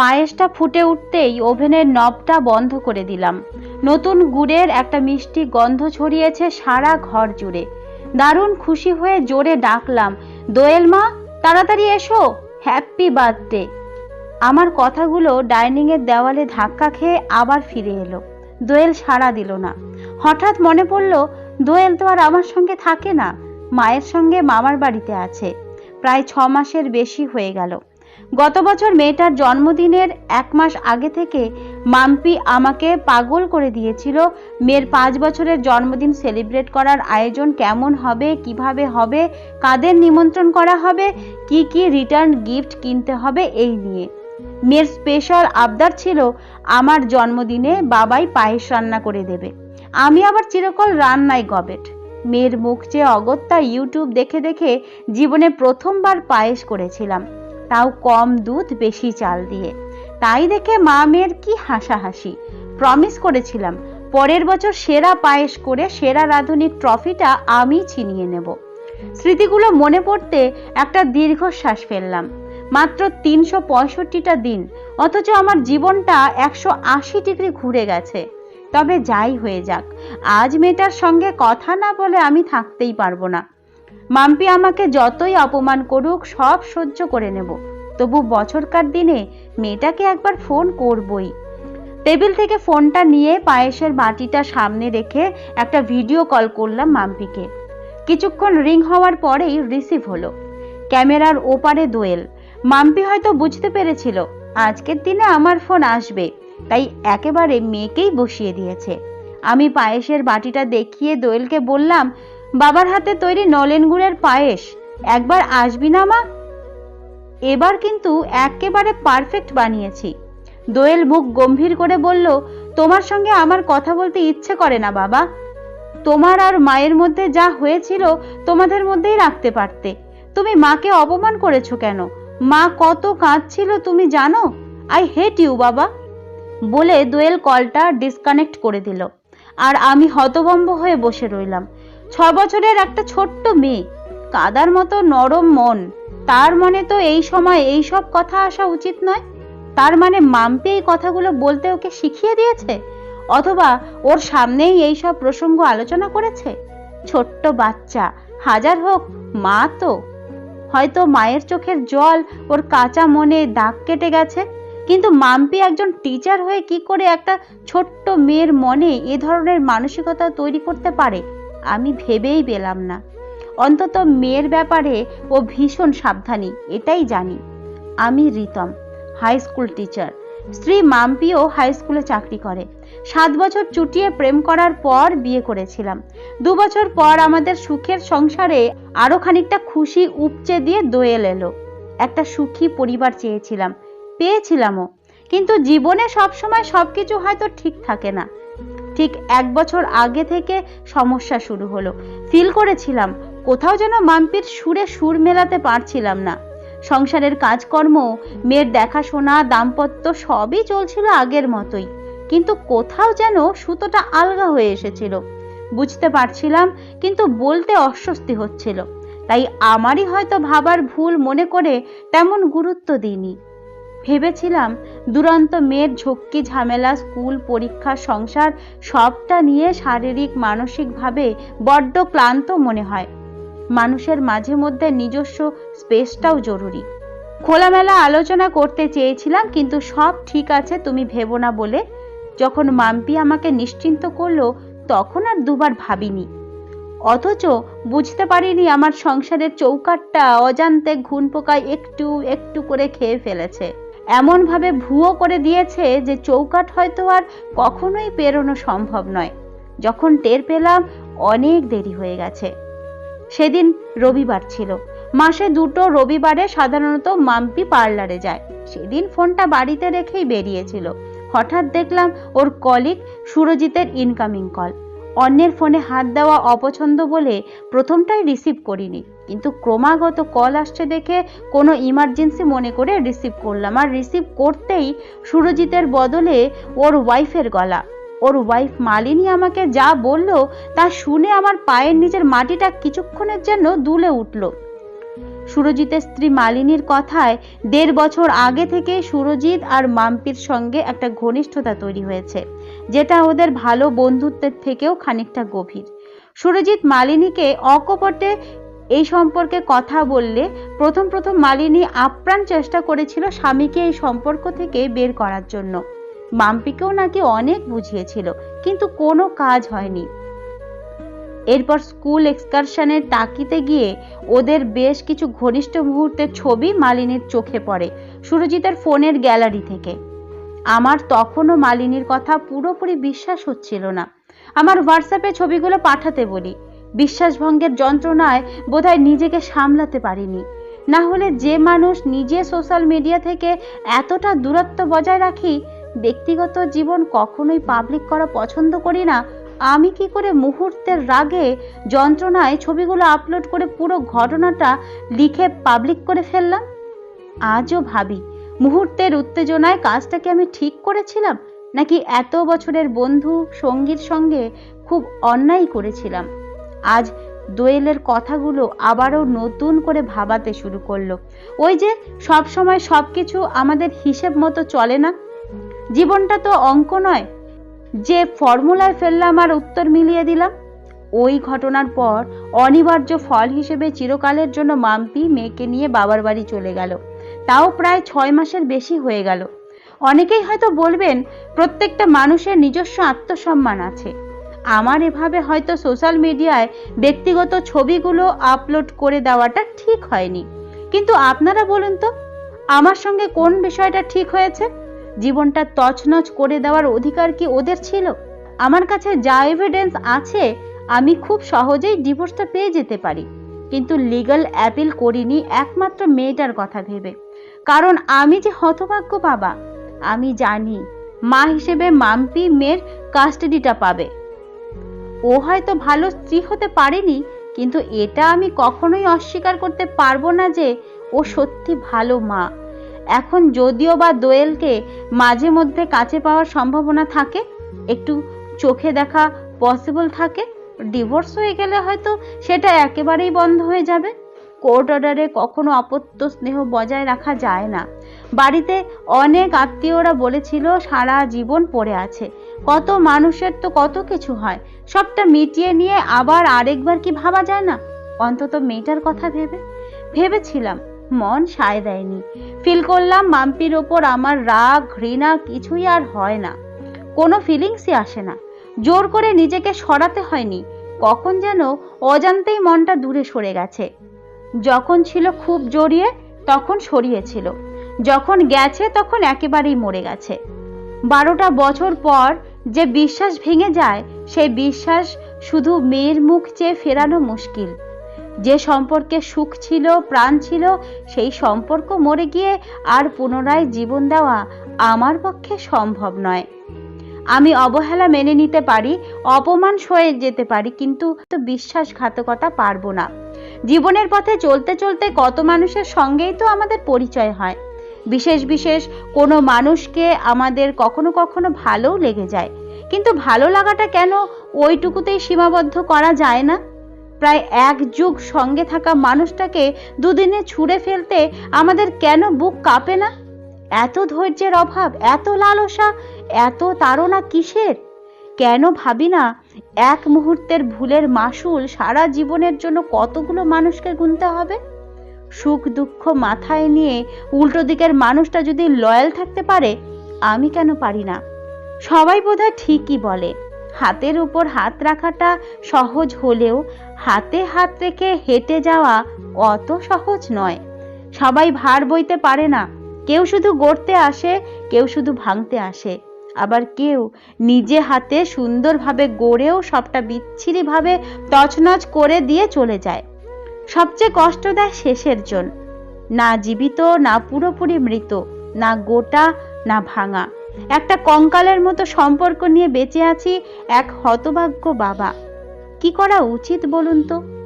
পায়েসটা ফুটে উঠতেই ওভেনের নবটা বন্ধ করে দিলাম। নতুন গুড়ের একটা মিষ্টি গন্ধ ছড়িয়েছে সারা ঘর জুড়ে। দারুণ খুশি হয়ে জোরে ডাকলাম, দোয়েল মা, তাড়াতাড়ি এসো, হ্যাপি বার্থডে। আমার কথাগুলো ডাইনিংয়ের দেওয়ালে ধাক্কা খেয়ে আবার ফিরে এলো। দোয়েল সাড়া দিল না। হঠাৎ মনে পড়ল, দোয়েল তো আর আমার সঙ্গে থাকে না, মায়ের সঙ্গে মামার বাড়িতে আছে। প্রায় ছ মাসের বেশি হয়ে গেল। গত বছর মেয়েটার জন্মদিনের এক মাস আগে থেকে মাম্পি আমাকে পাগল করে দিয়েছিল। মেয়ের পাঁচ বছরের জন্মদিন সেলিব্রেট করার আয়োজন কেমন হবে, কীভাবে হবে, কাদের নিমন্ত্রণ করা হবে, কি কি রিটার্ন গিফট কিনতে হবে এই নিয়ে। মেয়ের স্পেশাল আবদার ছিল, আমার জন্মদিনে বাবাই পায়েস রান্না করে দেবে। আমি আবার চিরকল রান্নায় গবেট। মেয়ের মুখ চেয়ে অগত্যা ইউটিউব দেখে দেখে জীবনে প্রথমবার পায়েস করেছিলাম। তাও কম দুধ, বেশি চাল দিয়ে। তাই দেখে মা মেয়ের কি হাসাহাসি। প্রমিস করেছিলাম, পরের বছর সেরা পায়েস করে সেরা রাঁধুনির ট্রফিটা আমি ছিনিয়ে নেব। স্মৃতিগুলো মনে পড়তে একটা দীর্ঘশ্বাস ফেললাম। মাত্র তিনশো পঁয়ষট্টিটা দিন, অথচ আমার জীবনটা একশো আশি ডিগ্রি ঘুরে গেছে। তবে যাই হয়ে যাক, আজ মেয়েটার সঙ্গে কথা না বলে আমি থাকতেই পারব না। মাম্পি আমাকে যতই অপমান করুক, সব সহ্য করে নেব। তবু বছরকার দিনে মেয়েটাকে একবার ফোন করবই। টেবিল থেকে ফোনটা নিয়ে পায়েসের বাটিটা সামনে রেখে একটা ভিডিও কল করলাম মাম্পিকে। কিছুক্ষণ রিং হওয়ার পরেই রিসিভ হলো। ক্যামেরার ওপারে দোয়েল। মাম্পি হয়তো বুঝতে পেরেছিল, আজকের দিনে আমার ফোন আসবে, তাই একেবারে মেয়েকেই বসিয়ে দিয়েছে। আমি পায়েসের বাটিটা দেখিয়ে দোয়েলকে বললাম বাবার হাতে তৈরি নলেন গুড়ের পায়েস। একবার আসবি না মা? এবার কিন্তু একেবারে পারফেক্ট বানিয়েছি। দোয়েল মুখ গম্ভীর করে বলল, তোমার সঙ্গে আমার কথা বলতে ইচ্ছে করে না বাবা। তোমার আর মায়ের মধ্যে যা হয়েছিল তোমাদের মধ্যেই রাখতে পারতে। তুমি মাকে অপমান করেছ কেন? মা কত কাঁদছিল, তুমি জানো? আই হেট ইউ বাবা। বলে দোয়েল কলটা ডিসকানেক্ট করে দিল। আর আমি হতভম্ব হয়ে বসে রইলাম। ছ বছরের একটা ছোট্ট মেয়ে। কাদার মতো নরম মন। তার মনে তো এই সময় এই সব কথা আসা উচিত নয়। তার মানে মাম্পি এই কথাগুলো বলতে ওকে শিখিয়ে দিয়েছে? অথবা ওর সামনেই এই সব প্রসঙ্গ আলোচনা করেছে? ছোট্ট বাচ্চা, হাজার হোক, মা তো। হয়তো মায়ের চোখের জল ওর কাঁচা মনে দাগ কেটে গেছে। কিন্তু মাম্পি একজন টিচার হয়ে কি করে একটা ছোট্ট মেয়ের মনে এ ধরনের মানসিকতা তৈরি করতে পারে? আমি ভেবেই পেলাম না। অন্তত মেয়ের ব্যাপারে ও ভীষণ সাবধানী, এটাই জানি। আমি রিতম হাই স্কুল টিচার স্ত্রী মাম্পিও হাই স্কুলে চাকরি করে। সাত বছর চুটিয়ে প্রেম করার পর বিয়ে করেছিলাম। দু বছর পর আমাদের সুখের সংসারে আরও খানিকটা খুশি উপচে দিয়ে দোয়েল এলো। একটা সুখী পরিবার চেয়েছিলাম, পেয়েছিলামও। কিন্তু জীবনে সবসময় সবকিছু হয়তো ঠিক থাকে না। ঠিক এক বছর আগে থেকে সমস্যা শুরু হলো। ফিল করেছিলাম, কোথাও যেন মাম্পির সুরে সুর মেলাতে পারছিলাম না। সংসারের কাজকর্ম মেয়ের দেখাশোনা, দাম্পত্য সবই চলছিল আগের মতোই। কিন্তু কোথাও যেন সুতোটা আলগা হয়ে এসেছিল। বুঝতে পারছিলাম, কিন্তু বলতে অস্বস্তি হচ্ছিল। তাই আমারই হয়তো ভাবার ভুল মনে করে তেমন গুরুত্ব দিইনি। ভেবেছিলাম দুরন্ত মেয়ের ঝক্কি ঝামেলা, স্কুল, পরীক্ষা, সংসার, সবটা নিয়ে শারীরিক, মানসিকভাবে বড্ড ক্লান্ত মনে হয়। মানুষের মাঝে মধ্যে নিজস্ব স্পেসটাও জরুরি। খোলামেলা আলোচনা করতে চেয়েছিলাম, কিন্তু সব ঠিক আছে, তুমি ভেবো না বলে। যখন মাম্পি আমাকে নিশ্চিন্ত করল, তখন আর দুবার ভাবিনি। অথচ বুঝতে পারিনি আমার সংসারের চৌকাটটা অজান্তে ঘুন পোকায় একটু একটু করে খেয়ে ফেলেছে। এমনভাবে ভুয়ো করে দিয়েছে যে চৌকাট হয়তো আর কখনোই পেরোনো সম্ভব নয়। যখন টের পেলাম, অনেক দেরি হয়ে গেছে। সেদিন রবিবার ছিল। মাসে দুটো রবিবারে সাধারণত মাম্পি পার্লারে যায়। সেদিন ফোনটা বাড়িতে রেখেই বেরিয়েছিল। হঠাৎ দেখলাম ওর কলিগ সুরজিতের ইনকামিং কল অন্যের ফোনে হাত দেওয়া অপছন্দ বলে প্রথমটাই রিসিভ করিনি। কিন্তু ক্রমাগত কল আসছে দেখে কোনো ইমার্জেন্সি মনে করে রিসিভ করলাম। আর রিসিভ করতেই সুরজিতের বদলে ওর ওয়াইফের গলা। ওর ওয়াইফ মালিনী আমাকে যা বলল তা শুনে আমার পায়ের নিজের মাটিটা কিছুক্ষণের জন্য দুলে উঠল। সুরজিতের স্ত্রী মালিনীর কথায় দেড় বছর আগে থেকে সুরজিৎ আর মাম্পির সঙ্গে একটা ঘনিষ্ঠতা তৈরি হয়েছে, যেটা ওদের ভালো বন্ধুত্বের থেকেও খানিকটা গভীর। সুরজিৎ মালিনীকে অকপটে এই সম্পর্কে কথা বললে প্রথম প্রথম মালিনী আপ্রাণ চেষ্টা করেছিল স্বামীকে এই সম্পর্ক থেকে বের করার জন্য। মাম্পিকেও নাকি অনেক বুঝিয়েছিল, কিন্তু কোনো কাজ হয়নি। এরপর স্কুল এক্সকারশনের তাকিতে গিয়ে ওদের বেশ কিছু ঘনিষ্ঠ মুহূর্তের ছবি মালিনীর চোখে পড়ে, সুরজিতের ফোনের গ্যালারি থেকে। আমার তখনও মালিনীর কথা পুরোপুরি বিশ্বাস হচ্ছিল না। আমার হোয়াটসঅ্যাপে ছবিগুলো পাঠাতে বলি। বিশ্বাসভঙ্গের যন্ত্রণায় বোধহয় নিজেকে সামলাতে পারিনি। না হলে যে মানুষ নিজে সোশ্যাল মিডিয়া থেকে এতটা দূরত্ব বজায় রাখি, ব্যক্তিগত জীবন কখনোই পাবলিক করা পছন্দ করি না আমি কি করে মুহূর্তের রাগে যন্ত্রণায় ছবিগুলো আপলোড করে পুরো ঘটনাটা লিখে পাবলিক করে ফেললাম? আজও ভাবি, মুহূর্তের উত্তেজনায় কাজটাকে আমি ঠিক করেছিলাম? নাকি এত বছরের বন্ধু, সঙ্গীর সঙ্গে খুব অন্যায় করেছিলাম? আজ দোয়েলের কথাগুলো আবারও নতুন করে ভাবাতে শুরু করল। ওই যে সব সময় সব কিছু আমাদের হিসেব মতো চলে না? জীবনটা তো অঙ্ক নয় যে ফর্মুলায় ফেললাম আর উত্তর মিলিয়ে দিলাম, ওই ঘটনার পর অনিবার্য ফল হিসেবে চিরকালের জন্য মাম্পি মেয়েকে নিয়ে বাবার বাড়ি চলে গেল। তাও প্রায় ছয় মাসের বেশি হয়ে গেল। অনেকেই হয়তো বলবেন, প্রত্যেকটা মানুষের নিজস্ব আত্মসম্মান আছে। আমার এভাবে হয়তো সোশ্যাল মিডিয়ায় ব্যক্তিগত ছবিগুলো আপলোড করে দেওয়াটা ঠিক হয়নি। কিন্তু আপনারা বলুন তো, আমার সঙ্গে কোন বিষয়টা ঠিক হয়েছে? জীবনটা তছনছ করে দেওয়ার অধিকার কি ওদের ছিল? আমার কাছে যা এভিডেন্স আছে, আমি খুব সহজেই ডিভোর্সটা পেয়ে যেতে পারি। কিন্তু লিগ্যাল অ্যাপিল করিনি একমাত্র মেয়েটার কথা ভেবে। কারণ আমি যে হতভাগ্য বাবা, আমি জানি মা হিসেবে মাম্পি মেয়ের কাস্টাডিটা পাবে। ও হয়তো ভালো স্ত্রী হতে পারেনি, কিন্তু এটা আমি কখনোই অস্বীকার করতে পারব না যে ও সত্যি ভালো মা। এখন যদিও বা দোয়েলকে মাঝে মধ্যে কাছে পাওয়ার সম্ভাবনা থাকে, একটু চোখে দেখা পসিবল থাকে ডিভোর্স হয়ে গেলে হয়তো সেটা একেবারেই বন্ধ হয়ে যাবে। কোর্ট অর্ডারে কখনো অপত্য স্নেহ বজায় রাখা যায় না। বাড়িতে অনেক আত্মীয়রা বলেছিল, সারা জীবন পড়ে আছে। কত মানুষের তো কত কিছু হয়। সবটা মিটিয়ে নিয়ে আবার আরেকবার কি ভাবা যায় না? অন্তত মেয়েটার কথা ভেবে, ভেবেছিলাম। মন সায় দেয়নি। ফিল করলাম মাম্পির ওপর আমার রাগ, ঘৃণা কিছুই আর হয় না। কোনো ফিলিংসই আসে না। জোর করে নিজেকে সরাতে হয়নি। কখন যেন অজান্তেই মনটা দূরে সরে গেছে। যখন ছিল খুব জড়িয়ে, তখন সরিয়েছিল যখন গেছে, তখন একেবারেই মরে গেছে। বারোটা বছর পর যে বিশ্বাস ভেঙে যায়, সেই বিশ্বাস শুধু মেয়ের মুখ চেয়ে ফেরানো মুশকিল। যে সম্পর্কে সুখ ছিল, প্রাণ ছিল, সেই সম্পর্ক মরে গিয়ে আর পুনরায় জীবন দেওয়া আমার পক্ষে সম্ভব নয়। আমি অবহেলা মেনে নিতে পারি, অপমান সয়ে যেতে পারি, কিন্তু তো বিশ্বাসঘাতকতা পারব না। জীবনের পথে চলতে চলতে কত মানুষের সঙ্গেই তো আমাদের পরিচয় হয়। বিশেষ বিশেষ কোনো মানুষকে আমাদের কখনো কখনো ভালোও লেগে যায়। কিন্তু ভালো লাগাটা কেন ওইটুকুতেই সীমাবদ্ধ করা যায় না? প্রায় এক যুগ সঙ্গে থাকা মানুষটাকে দুদিনে ছুঁড়ে ফেলতে আমাদের কেন বুক কাঁপে না? এত ধৈর্যের অভাব, এত লালসা, এত তাড়না কিসের? কেন ভাবি না, এক মুহূর্তের ভুলের মাসুল সারা জীবনের জন্য কতগুলো মানুষকে গুনতে হবে? সুখ দুঃখ মাথায় নিয়ে উল্টো দিকের মানুষটা যদি লয়াল থাকতে পারে, আমি কেন পারি না? সবাই বোধহয় ঠিকই বলে। হাতের উপর হাত রাখাটা সহজ হলেও হাতে হাত রেখে হেঁটে যাওয়া অত সহজ নয়। সবাই ভার বইতে পারে না। কেউ শুধু গড়তে আসে, কেউ শুধু ভাঙতে আসে। আবার কেউ নিজে হাতে সুন্দরভাবে গড়েও সবটা বিচ্ছিরিভাবে তছনছ করে দিয়ে চলে যায়। সবচেয়ে কষ্ট দেয় শেষের জন। না জীবিত, না পুরোপুরি মৃত, না গোটা, না ভাঙা। একটা কঙ্কালের মতো সম্পর্ক নিয়ে বেঁচে আছি এক হতভাগ্য বাবা। কি করা উচিত বলুন তো?